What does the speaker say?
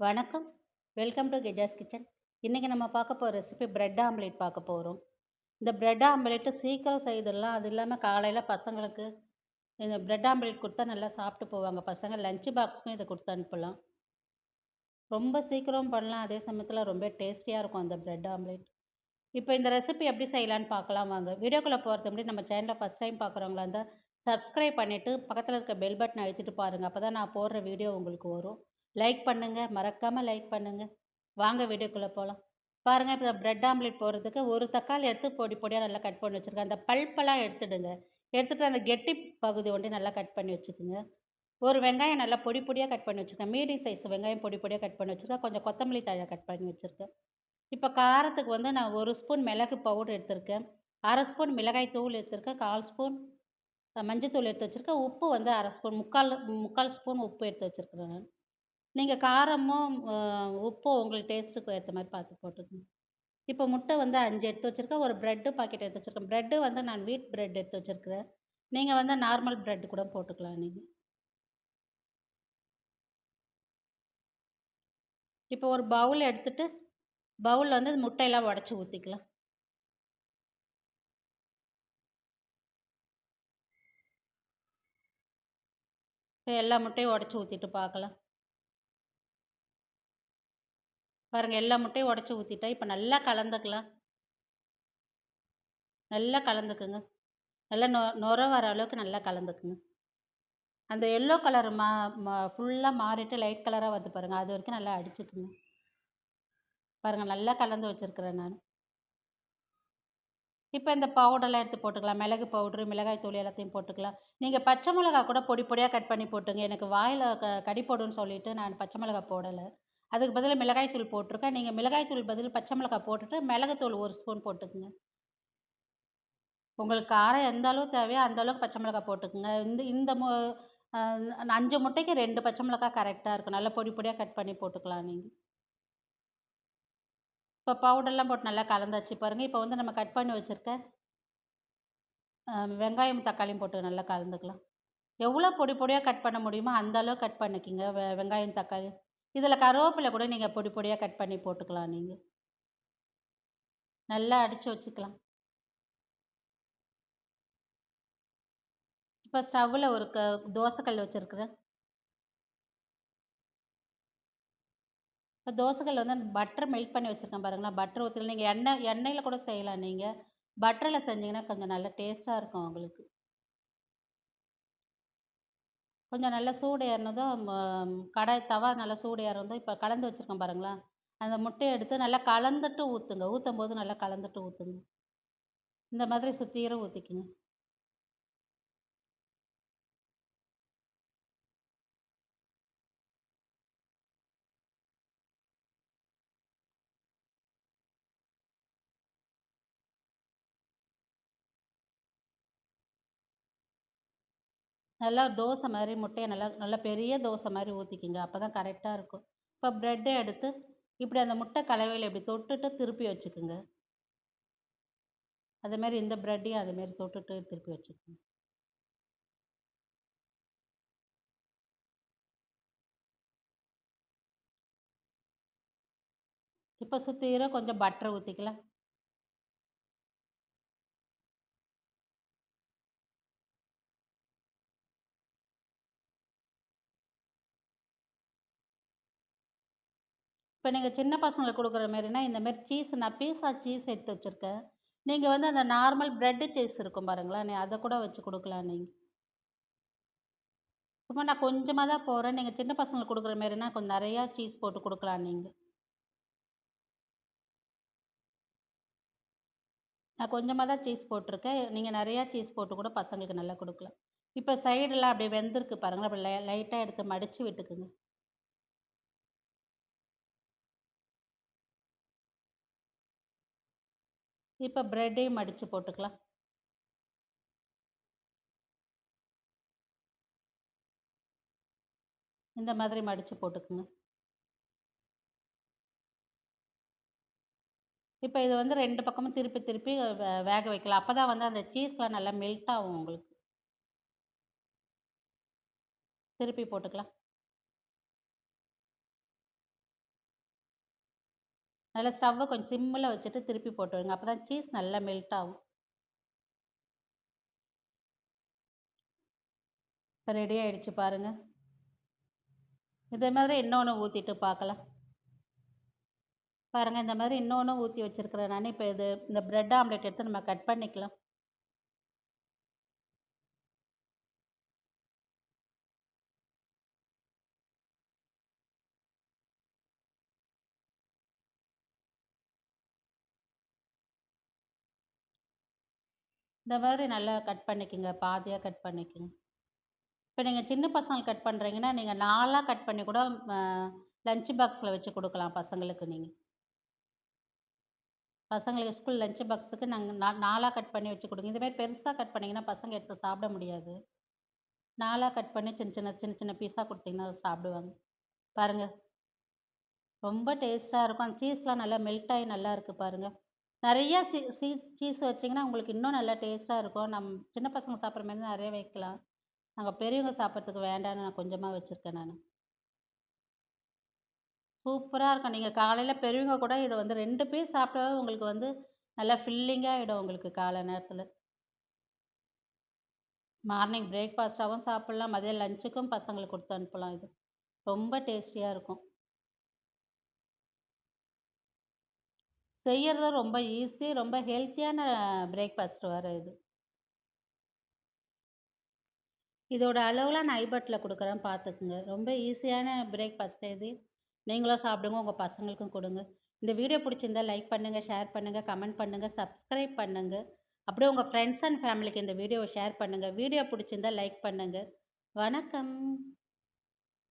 வணக்கம். Welcome to கெஜாஸ் kitchen இன்றைக்கி நம்ம பார்க்க போகிற ரெசிபி ப்ரெட் ஆம்லேட் பார்க்க போகிறோம் இந்த ப்ரெட் ஆம்லேட்டு சீக்கிரம் செய்திடலாம். அது இல்லாமல் காலையில் பசங்களுக்கு இந்த ப்ரெட் ஆம்லேட் கொடுத்தா நல்லா சாப்பிட்டு போவாங்க. பசங்க லஞ்சு பாக்ஸுமே இதை கொடுத்து அனுப்பலாம். ரொம்ப சீக்கிரம் பண்ணலாம். அதே சமயத்தில் ரொம்ப டேஸ்டியாக இருக்கும் அந்த ப்ரெட் ஆம்லேட் இப்போ இந்த ரெசிபி எப்படி செய்யலான்னு பார்க்கலாம் வாங்க. வீடியோக்குள்ளே போகிறது முன்னாடி நம்ம சேனலில் ஃபஸ்ட் டைம் பார்க்குறவங்களா இருந்தால் சப்ஸ்கிரைப் பண்ணிவிட்டு பக்கத்தில் இருக்க பெல் பட்டன் அழுத்திட்டு பாருங்கள் அப்போ தான் நான் போடுற வீடியோ உங்களுக்கு வரும். லைக் பண்ணுங்கள் மறக்காமல் லைக் பண்ணுங்கள் வாங்க வீடியோக்குள்ளே போகலாம் பாருங்கள் இப்போ ப்ரெட் ஆம்லேட் போடுறதுக்கு ஒரு தக்காளி எடுத்து பொடி பொடியாக நல்லா கட் பண்ணி வச்சுருக்கேன் அந்த பல்ப்பெல்லாம் எடுத்துடுங்க. எடுத்துகிட்டு அந்த கெட்டி பகுதி ஒன்று நல்லா கட் பண்ணி வச்சுக்கோங்க. ஒரு வெங்காயம் நல்லா பொடி பொடியாக கட் பண்ணி வச்சுருக்கேன் மீடியம் சைஸ் வெங்காயம் பொடி பொடியாக கட் பண்ணி வச்சுருக்கேன் கொஞ்சம் கொத்தமல்லி தழை கட் பண்ணி வச்சுருக்கேன். இப்போ காரத்துக்கு வந்து நான் ஒரு ஸ்பூன் மிளகு பவுடர் எடுத்திருக்கேன். அரை ஸ்பூன் மிளகாய் தூள் எடுத்திருக்கேன். கால் ஸ்பூன் மஞ்சள் தூள் எடுத்து வச்சுருக்கேன். உப்பு வந்து அரை ஸ்பூன் முக்கால் முக்கால் ஸ்பூன் உப்பு எடுத்து வச்சுருக்கிறேன். நான் நீங்கள் காரமும் உப்பும் உங்களுக்கு டேஸ்ட்டுக்கு ஏற்ற மாதிரி பார்த்து போட்டுக்கணும் இப்போ முட்டை வந்து அஞ்சு எடுத்து வச்சுருக்கேன். ஒரு ப்ரெட்டு பாக்கெட் எடுத்து வச்சுருக்கேன். ப்ரெட்டு வந்து நான் வீட் ப்ரெட் எடுத்து வச்சுருக்கிறேன். நீங்கள் வந்து நார்மல் ப்ரெட் கூட போட்டுக்கலாம் நீங்கள் இப்போ ஒரு பவுல் எடுத்துகிட்டு பவுலில் வந்து முட்டையெல்லாம் உடச்சி ஊற்றிக்கலாம் இப்போ எல்லா முட்டையும் உடச்சி ஊற்றிட்டு பார்க்கலாம் பாருங்கள் எல்லா முட்டையும் உடச்சி ஊற்றிட்டேன் இப்போ நல்லா கலந்துக்கலாம். நல்லா கலந்துக்குங்க. நல்லா நொ நுர வர அளவுக்கு நல்லா கலந்துக்குங்க. அந்த எல்லோ கலர் மா மா ஃபுல்லாக மாறிட்டு லைட் கலராக வந்து பாருங்கள் அது வரைக்கும் நல்லா அடிச்சுக்குங்க. பாருங்கள் நல்லா கலந்து வச்சுருக்குறேன் நான். இப்போ இந்த பவுடர்லாம் எடுத்து போட்டுக்கலாம். மிளகு பவுட்ரு மிளகாய் தூள் எல்லாத்தையும் போட்டுக்கலாம். நீங்கள் பச்சை மிளகா கூட பொடி பொடியாக கட் பண்ணி போட்டுங்க. எனக்கு வாயில் க கடி போடுன்னு சொல்லிவிட்டு நான் பச்சை மிளகா போடலை. அதுக்கு பதில் மிளகாய்த்தூள் போட்டிருக்கேன். நீங்கள் மிளகாய்த்தூள் பதில் பச்சை மிளகாய் போட்டுட்டு மிளகுத்தூள் ஒரு ஸ்பூன் போட்டுக்குங்க. உங்களுக்கு காரம் எந்த அளவு தேவையோ அந்த அளவுக்கு பச்சை மிளகாய் போட்டுக்குங்க. இந்த இந்த மு அஞ்சு முட்டைக்கு ரெண்டு பச்சை மிளகாய் கரெக்டாக இருக்கும். நல்லா பொடி பொடியாக கட் பண்ணி போட்டுக்கலாம் நீங்கள் இப்போ பவுடர்லாம் போட்டு நல்லா கலந்தாச்சு பாருங்கள் இப்போ வந்து நம்ம கட் பண்ணி வச்சுருக்க வெங்காயம் தக்காளியும் போட்டு நல்லா கலந்துக்கலாம். எவ்வளோ பொடி பொடியாக கட் பண்ண முடியுமோ அந்த அளவு கட் பண்ணிக்கிங்க. வெ வெங்காயம் தக்காளி. இதில் கருவேப்பிலை கூட நீங்கள் பொடி பொடியாக கட் பண்ணி போட்டுக்கலாம் நீங்கள் நல்லா அடித்து வச்சுக்கலாம். இப்போ ஸ்டவ்வில் ஒரு க தோசைக்கல் வச்சுருக்குறேன். இப்போ தோசைக்கல் வந்து பட்டர் மெல்ட் பண்ணி வச்சுருக்கேன் பாருங்களா பட்டர் ஊற்றி நீங்கள் எண்ணெய் எண்ணெயில் கூட செய்யலாம் நீங்கள் பட்டரில் செஞ்சிங்கன்னா கொஞ்சம் நல்லா டேஸ்ட்டாக இருக்கும் உங்களுக்கு கொஞ்சம் நல்லா சூடு ஏறினதும் கடாய் தவா நல்லா சூடு ஏறினதும் இப்போ கலந்து வச்சுருக்கேன் பாருங்களேன். அந்த முட்டையை எடுத்து நல்லா கலந்துட்டு ஊற்றுங்க ஊற்றும் போது நல்லா கலந்துட்டு ஊற்றுங்க இந்த மாதிரி சுற்றிரும் ஊற்றிக்கிங்க நல்லா தோசை மாதிரி முட்டையை நல்லா நல்லா பெரிய தோசை மாதிரி ஊற்றிக்கிங்க அப்போ தான் கரெக்டாக இருக்கும். இப்போ ப்ரெட்டை எடுத்து இப்படி அந்த முட்டை கலவையில் இப்படி தொட்டுட்டு திருப்பி வச்சுக்குங்க. அதேமாரி இந்த ப்ரெட்டையும் அதேமாரி தொட்டுட்டு திருப்பி வச்சுக்கோங்க. இப்போ சுற்றிரும் கொஞ்சம் பட்டர் ஊற்றிக்கலாம் இப்போ நீங்கள் சின்ன பசங்களுக்கு கொடுக்குற மாரினா இந்தமாரி சீஸ் நான் பீஸா சீஸ் எடுத்து வச்சுருக்கேன் நீங்கள் வந்து அந்த நார்மல் ப்ரெட்டு சீஸ் இருக்கும் பாருங்களேன் நீ அதை கூட வச்சு கொடுக்கலாம் நீங்கள் சும்மா நான் கொஞ்சமாக தான் போகிறேன் நீங்கள் சின்ன பசங்களுக்கு கொடுக்குற மாரினா கொஞ்சம் நிறையா சீஸ் போட்டு கொடுக்கலாம் நீங்கள் நான் கொஞ்சமாக தான் சீஸ் போட்டிருக்கேன் நீங்கள் நிறையா சீஸ் போட்டு கூட பசங்களுக்கு நல்லா கொடுக்கலாம். இப்போ சைடெல்லாம் அப்படியே வெந்திருக்கு பாருங்களேன் அப்படி லைட்டாக எடுத்து மடித்து விட்டுக்குங்க. இப்போ ப்ரெட்டையும் மடித்து போட்டுக்கலாம். இந்த மாதிரி மடித்து போட்டுக்குங்க. இப்போ இது வந்து ரெண்டு பக்கமும் திருப்பி திருப்பி வேக வைக்கலாம். அப்போ தான் வந்து அந்த சீஸ்லாம் நல்லா மெல்ட் ஆகும் உங்களுக்கு. திருப்பி போட்டுக்கலாம். நல்லா ஸ்டவ்வை கொஞ்சம் சிம்மில் வச்சுட்டு திருப்பி போட்டுருங்க. அப்போ தான் சீஸ் நல்லா மெல்ட் ஆகும். இப்போ ரெடி ஆகிடுச்சு பாருங்கள் இதே மாதிரி இன்னொன்று ஊற்றிட்டு பார்க்கலாம் பாருங்கள் இந்த மாதிரி இன்னொன்று ஊற்றி வச்சுருக்கிறேன் நான். இப்போ இது இந்த ப்ரெட் ஆம்லெட் எடுத்து நம்ம கட் பண்ணிக்கலாம். இந்த மாதிரி நல்லா கட் பண்ணிக்கோங்க பாதியாக கட் பண்ணிக்கோங்க. இப்போ நீங்கள் சின்ன பசங்க கட் பண்ணுறீங்கன்னா நீங்கள் நாலாக கட் பண்ணி கூட லஞ்ச் பாக்ஸில் வச்சு கொடுக்கலாம் பசங்களுக்கு நீங்கள் பசங்களுக்கு ஸ்கூல் லஞ்ச் பாக்ஸுக்கு நாங்கள் நா நாலாக கட் பண்ணி வச்சு கொடுங்க. இதுமாதிரி பெருசாக கட் பண்ணிங்கன்னா பசங்க எடுத்து சாப்பிட முடியாது. நாலாக கட் பண்ணி சின்ன சின்ன சின்ன சின்ன பீஸாக கொடுத்தீங்கன்னா சாப்பிடுவாங்க. பாருங்கள் ரொம்ப டேஸ்ட்டாக இருக்கும். அந்த சீஸ்லாம் நல்லா மெல்ட் ஆகி நல்லா இருக்குது பாருங்கள் நிறையா சீ சீ சீஸ் வச்சிங்கன்னா உங்களுக்கு இன்னும் நல்லா டேஸ்ட்டாக இருக்கும். நம் சின்ன பசங்க சாப்பிட்ற மாதிரி நிறைய வைக்கலாம். நாங்கள் பெரியவங்க சாப்பிட்றதுக்கு வேண்டான்னு நான் கொஞ்சமாக வச்சுருக்கேன் நான். சூப்பராக இருக்கும். நீங்கள் காலையில் பெரியவங்க கூட இதை வந்து ரெண்டு பீஸ் சாப்பிட்டாவே உங்களுக்கு வந்து நல்லா ஃபில்லிங்காக ஆகிடும் உங்களுக்கு காலை நேரத்தில். மார்னிங் பிரேக்ஃபாஸ்ட்டாகவும் சாப்பிட்லாம். மதியம் லஞ்சுக்கும் பசங்களுக்கு கொடுத்து அனுப்பலாம் இது. ரொம்ப டேஸ்டியாக இருக்கும். செய்கிறது ரொம்ப ஈஸி ரொம்ப ஹெல்த்தியான பிரேக்ஃபாஸ்ட் வேறு இது. இதோட அளவுலாம் நான் ஐபட்டில் கொடுக்குறேன் பார்த்துக்குங்க ரொம்ப ஈஸியான பிரேக்ஃபாஸ்ட் இது. நீங்களும் சாப்பிடுங்க உங்கள் பசங்களுக்கும் கொடுங்க. இந்த வீடியோ பிடிச்சிருந்தா லைக் பண்ணுங்கள் ஷேர் பண்ணுங்கள் கமெண்ட் பண்ணுங்கள் சப்ஸ்கிரைப் பண்ணுங்கள் அப்படியே உங்கள் ஃப்ரெண்ட்ஸ் அண்ட் ஃபேமிலிக்கு இந்த வீடியோவை ஷேர் பண்ணுங்கள் வீடியோ பிடிச்சிருந்தா லைக் பண்ணுங்கள் வணக்கம்.